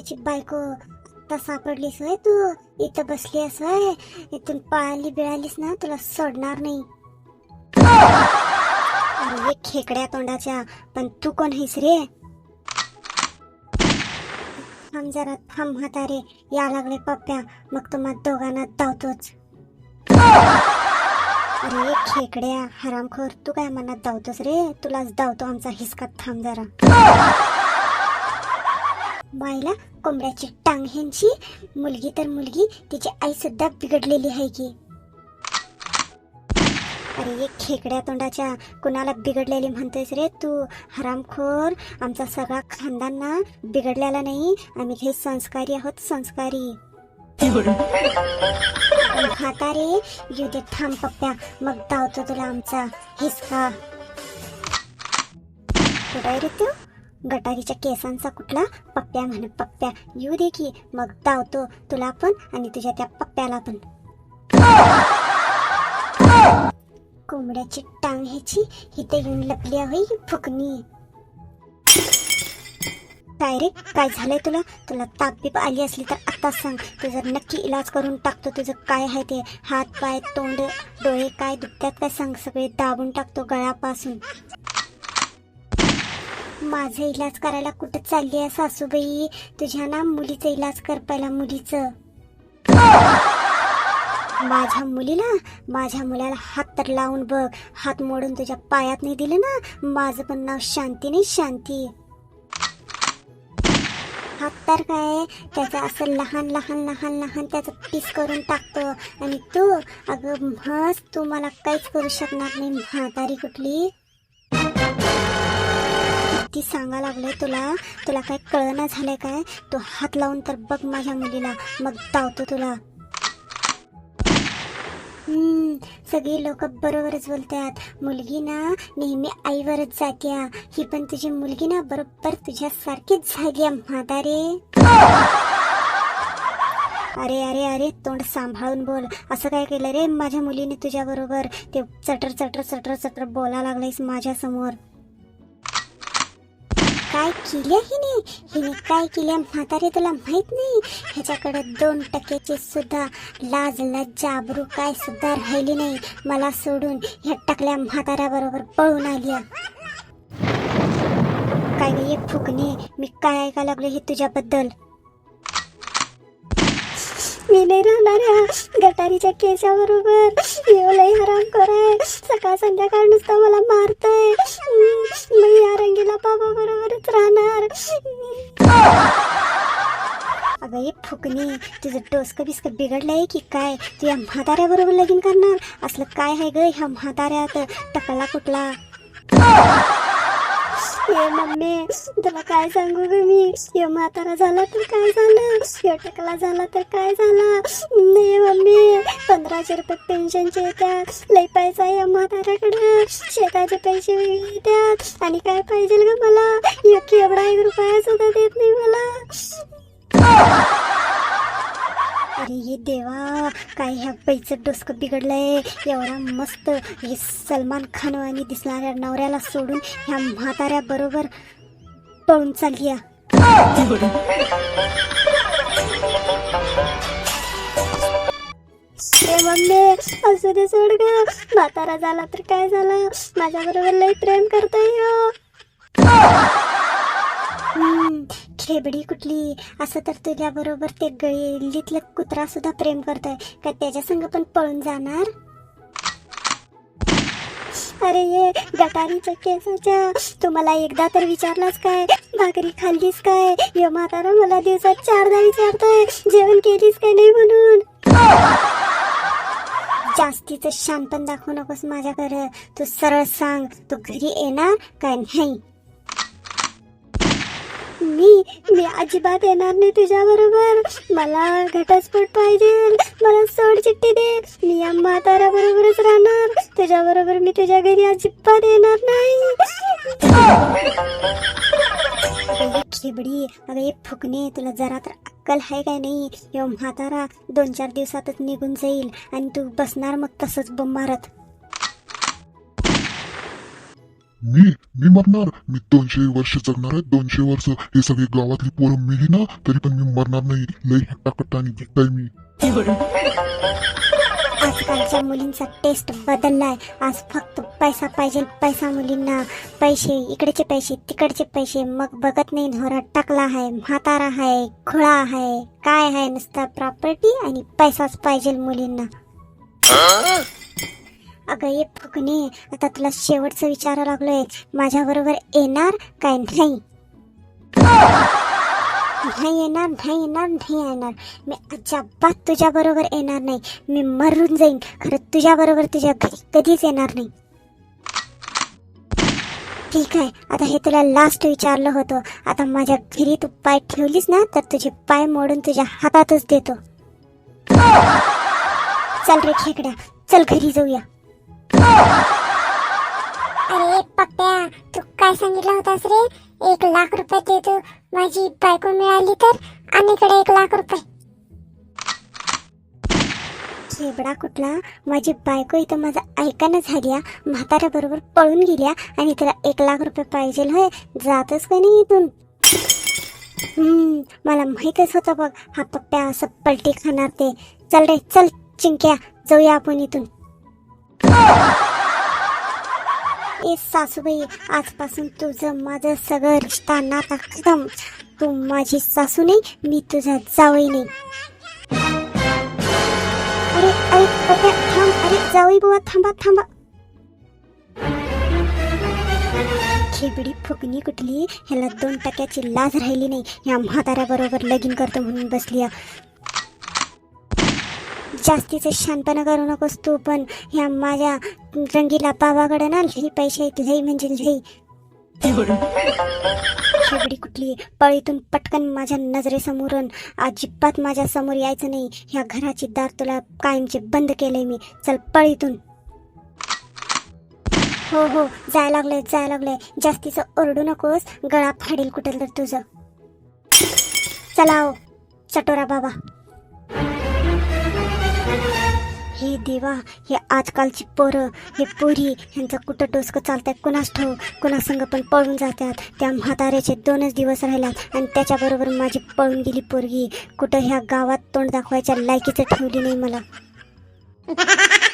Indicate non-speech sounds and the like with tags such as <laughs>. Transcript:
कोंबड्याची बायको आता सापडलीस होय तू? इथं बसली आहेस होय? इथून पळाली बिळालीस ना तुला सोडणार नाही. अरे खेकड्या तोंडाच्या पण तू कोण आहेस रे? थांब जरा थांब म्हातारे या लागले पप्प्या मग तुम्हा दोघांना धावतोच अरे खेकड्या हरामखोर तू काय मनात धावतोस रे? तुलाच धावतो आमचा हिसका थांब जरा. बायला कोंबड्याची टांग ह्यांची. मुलगी तर मुलगी तिची आई सुद्धा बिघडलेली आहे की. अरे खेकड्या तोंडाच्या कुणाला बिघडलेली म्हणतोयस रे तू? हरामखोर आमचा सगळा खानदान ना बिघडलेला नाही. आम्ही हे संस्कारी आहोत संस्कारी. खाता रे. येऊ दे थांब पप्प्या. मग धावतो तुला आमचा हिसका. कुठं रे तू? गटारीच्या केसांचा कुठला? पप्प्या म्हण पप्प्या. येऊ दे की मग धावतो तुला पण आणि तुझ्या त्या पप्प्याला पण. कोंबड्याची टांग ह्याची इथे येऊन लपली आहे फुकणी. काय रे काय झालंय तुला? तुला ताप बीप आली असली तर आता सांग. तुझं नक्की इलाज करून टाकतो तुझं काय आहे ते. हात पाय तोंड डोळे काय दुखतात काय सांग. सगळे दाबून टाकतो गळ्यापासून. माझा इलाज करायला कुठं चालली आहे सासूबाई? तुझ्या ना मुलीचा इलाज कर पहिला मुलीचं. माझ्या मुलीला माझ्या मुलाला हात तर लावून बघ. हात मोडून तुझ्या पायात नाही दिलं ना? माझं पण नाव शांती नाही शांती. हात तर काय? त्याचं असं लहान लहान लहान लहान त्याचं पीस करून टाकतो. आणि तू अगं म्हस तू मला काहीच करू शकणार नाही. म्हातारी कुठली? ती सांगा लागले तुला. तुला काय कळना झालंय काय? तू हात लावून तर बघ माझ्या मुलीला. मग धावतो तुला. हम्म सगळी लोक बरोबरच बोलतात. मुलगी ना नेहमी आईवरच जात्या. ही पण तुझी मुलगी ना बरोबर तुझ्यासारखीच झाली म्हातारे. अरे अरे अरे तोंड सांभाळून बोल. असं काय केलं रे माझ्या मुलीने तुझ्या बरोबर? ते चटर चटर चटर चटर बोला लागलायस माझ्यासमोर काय केल्या हिने? हिने काय केल्या म्हातारे तुला माहीत नाही? ह्याच्याकडे दोन टक्क्याचे सुद्धा लाज लज्जा आबरू काय सुद्धा राहिली नाही. मला सोडून ह्या टाकल्या म्हाताऱ्याबरोबर पळून आली काय नाही एक फुकणे मी काय ऐकायला लागले हे तुझ्याबद्दल? मी नाही राहणार या गटारीच्या केसाबरोबर. येऊ लई हराम कराय सकाळ संध्याकाळ नुसतं मला मारतय. मी या रंगीला बाबा बरोबरच राहणार. अगं ये फुकणी तुझं डोसकं बिस्कं बिघडलंय की काय? तू या म्हाताऱ्याबरोबर लगीन करणार? असलं काय आहे ग ह्या म्हाताऱ्यात? टकला कुठला? ये मम्मी तुला काय सांगू ग मी? ये म्हातारा झाला तर काय झालं? ये टकला झाला तर काय झालं? नाही मम्मी पंधराशे रुपये पेन्शनचे येतात लई पैसा आहे या म्हाताऱ्याकडे. शेताचे पैसे वेगळे येतात आणि काय पाहिजे ग मला? एक एवढा एक रुपया सुद्धा देत नाही मला. अरे ये देवा काय ह्या पैचं डोसकं बिघडलंय एवढा मस्त हे सलमान खान आणि दिसणाऱ्या नवऱ्याला सोडून ह्या म्हाताऱ्या बरोबर पळून चालली आहे. मम्मी असू दे सोड ग म्हातारा झाला तर काय झालं माझ्या बरोबर लई प्रेम करता ह्यो. खेबडी कुठली? असं तर तुझ्या बरोबर ते गळीतलं कुत्रा सुद्धा प्रेम करतोय. का त्याच्या संग पण पळून जाणार? अरे ये गटारीच्या केसाच्या. तुम्हाला एकदा तर विचारलास काय? भाकरी खाल्लीस काय? यो म्हातारा मला दिवसात चारदा विचारतोय. जेवण केलीस काय नाही म्हणून? जास्तीचं शानपण दाखवू नकोस माझ्याकडे. तू सरळ सांग तू घरी येणार काय नाही? मी मी अजिबात येणार नाही तुझ्या बरोबर. मला घटस्फोट पाहिजे. मला सोड चिठ्ठी दे. मी या म्हाताऱ्या बरोबरच राहणार. तुझ्या बरोबर मी तुझ्या घरी अजिबात येणार नाही. खेबडी अगं हे फुकणे तुला जरा तर अक्कल आहे काय नाही? यो म्हातारा दोन चार दिवसातच निघून जाईल आणि तू बसणार मग तसंच बंब मारत मी मी मरणार. मी दोनशे वर्ष जगणार आहे दोनशे वर्ष. हे सगळे गावातली पोरं मिली ना तरी पण मी मरणार नाही. लई हट्टाकट्टा आणि दिसताय मी. आजकालच्या मुलींचा टेस्ट बदललाय. आज फक्त पैसा पाहिजे पैसा मुलींना. पैसे इकडचे पैसे तिकडचे पैसे. मग बघत नाही नवरा टाकला आहे म्हातारा आहे खुळा आहे. काय आहे नुसता प्रॉपर्टी आणि पैसाच पाहिजे मुलींना. अगं ये फुकणे आता तुला शेवटचं विचारावं लागलोय. माझ्या बरोबर येणार काय? नाही. नाही येणार नाही येणार नाही येणार. मी अजिबात तुझ्या बरोबर येणार नाही. मी मरून जाईन. खरं तुझ्या बरोबर तुझ्या घरी कधीच येणार नाही. ठीक आहे आता हे तुला लास्ट विचारलं होतं. आता माझ्या घरी तू पाय ठेवलीस ना तर तुझे पाय मोडून तुझ्या हातातच देतो. चल रे खेकड्या चल घरी जाऊया. अरे पप्प्या तू काय सांगितलं होतास रे? एक लाख रुपये देतो माझी बायको मिळाली तर आणि इकडे एक लाख रुपये. शेबडा कुठला? माझी बायको इथं माझं ऐकायला झाल्या म्हाताऱ्या बरोबर पळून गेल्या आणि तिला एक लाख रुपये पाहिजे होय? जातच का नाही इथून? हम्म मला माहीतच होतं बघ. हा पप्प्या असं पलटी खाणार ते. चल रे चल चिंक्या. जाऊया आपण इथून. ए सासूबाई आजपासून तुझं माझं सगळं रिश्ता नाता खतम. तू माझी सासू नाही मी तुझा जावई नाही. अरे अरे पप्या थांब अरे जावई बुवा थांबा थांबा. खेबडी फुकणी कुठली? ह्याला दोन टक्क्याची लाज राहिली नाही. या म्हाताऱ्या बरोबर लगीन करतो म्हणून बसली जास्तीचं शानपणा करू नकोस तू पण ह्या माझ्या रंगीला पावाकडे ना लई पैसे आहेत लई म्हणजे लई. खेबडी कुठली पळीतून पटकन माझ्या नजरेसमोरून अजिबात माझ्यासमोर यायचं नाही. ह्या घराची दार तुला कायमचे बंद केलंय मी. चल पळीतून. हो हो जाय लागलंय जाय लागलंय. जास्तीचं ओरडू नकोस. गळा फाडील कुठं तर तुझं. चला हो चटोरा बाबा. हे देवा हे आजकालची पोरं हे पोरी ह्यांचं कुठं डोसकं चालतंय कुणास ठाऊ कुणासंग पण पळून जातात. त्या म्हाताऱ्याचे दोनच दिवस राहिल्यात आणि त्याच्याबरोबर माझी पळून गेली पोरगी. कुठं ह्या गावात तोंड दाखवायच्या लायकीचं ठेवली नाही मला. <laughs>